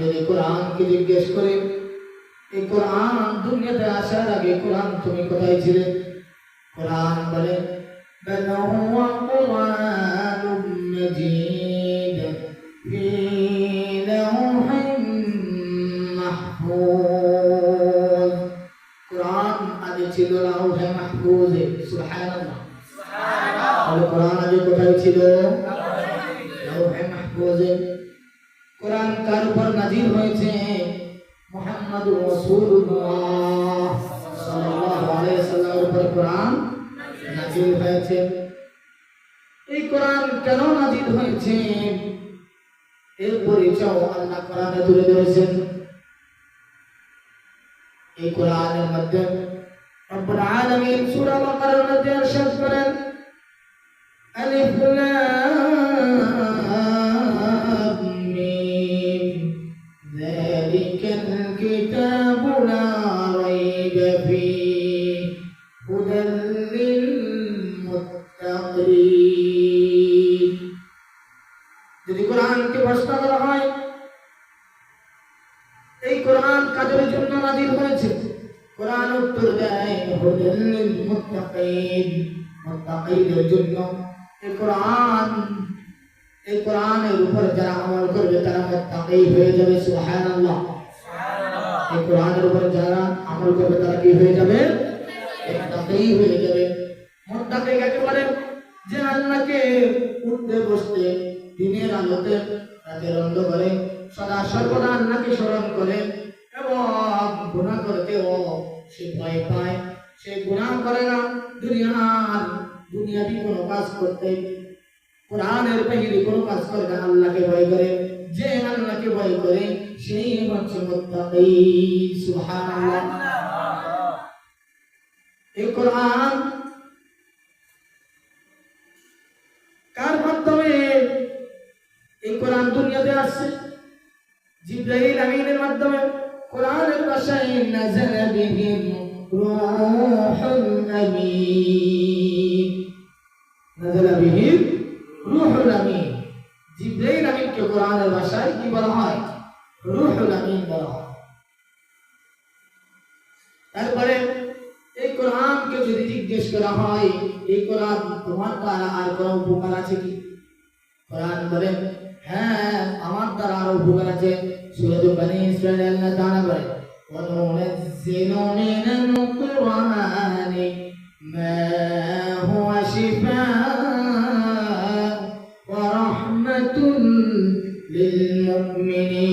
যদি কোরআনকে জিজ্ঞেস করে, এই কোরআন দুনিয়াতে আসার আগে কোরআন তুমি কোথায় ছিলে? কোরআন বলে ছিল লাউহে মাহফুজে, সুবহানাল্লাহ। সুবহানাল্লাহ কোরআন আগে কোথায় ছিল? লাউহে মাহফুজে। কোরআন কার উপর নাজিল হয়েছে মুহাম্মদ রাসূলুল্লাহ সাল্লাল্লাহু আলাইহি সাল্লামের উপর কোরআন নাজিল হয়েছে এই কোরআন কেন নাজিল হয়েছে এর পরিচয় আল্লাহ কোরআনে তুলে ধরেছেন এই কোরআনের মধ্যে রব্বুল আলামিন সূরা বাকারার মধ্যে ارشاد করেন আলিফ লাম লা রাইবা ফীহ হুদাল লিল মুত্তাকিন যদি কোরআনকে প্রশ্ন করা হয়, এই কোরআন কাদের জন্য কোরআন উত্তর দেয়, হুদাল জন্য এই কোরআন, এই কোরআনের উপর যারা আমল করবে, তারা মুত্তাকি হয়ে যাবে, সুবহানাল্লাহ। কোরআনের উপর যারা আমল করবে তারা কি হয়ে যাবে? মুত্তাকি হয়ে যাবে। মুত্তাকি কাকে বলে যে আল্লাহকে উঠতে বসতে, দিনের আলোতে, রাতের অন্ধকারে সদা সর্বদা আল্লাহকে স্মরণ করে এবং গুনাহ করতেও সে ভয় পায়। সে গুনাহ করে না, দুনিয়ার, দুনিয়াবি কোনো কাজ করতে। কোরআনের বাহিরে কোনো কাজ করে না, আল্লাহকে ভয় করে। যে আল্লাহকে ভয় করে সেই হচ্ছে মুত্তাকি কার মাধ্যমে কোরআন দুনিয়াতে আসছে? জিব্রাইল আমিনের মাধ্যমে কোরআনের ভাষায়, নাযালা বিহিম রূহুল আমিন আত্মাকে কোরআনের ভাষায় কি বলা হয়? রুহুল আমিন বলা হয়। তারপরে এই কোরআনকে যদি জিজ্ঞেস করা হয়, এই কোরআন তোমার দ্বারা আর কোনো উপকার আছে কি? কোরআন বলে হ্যাঁ আমার দ্বারা আরও উপকার আছে। সুরজ বানি ইসরায়েল আল্লাহ তাআলা বলে ওয়া নুনাজ্জিলু মিনাল شفاء ورحمة للمؤمنين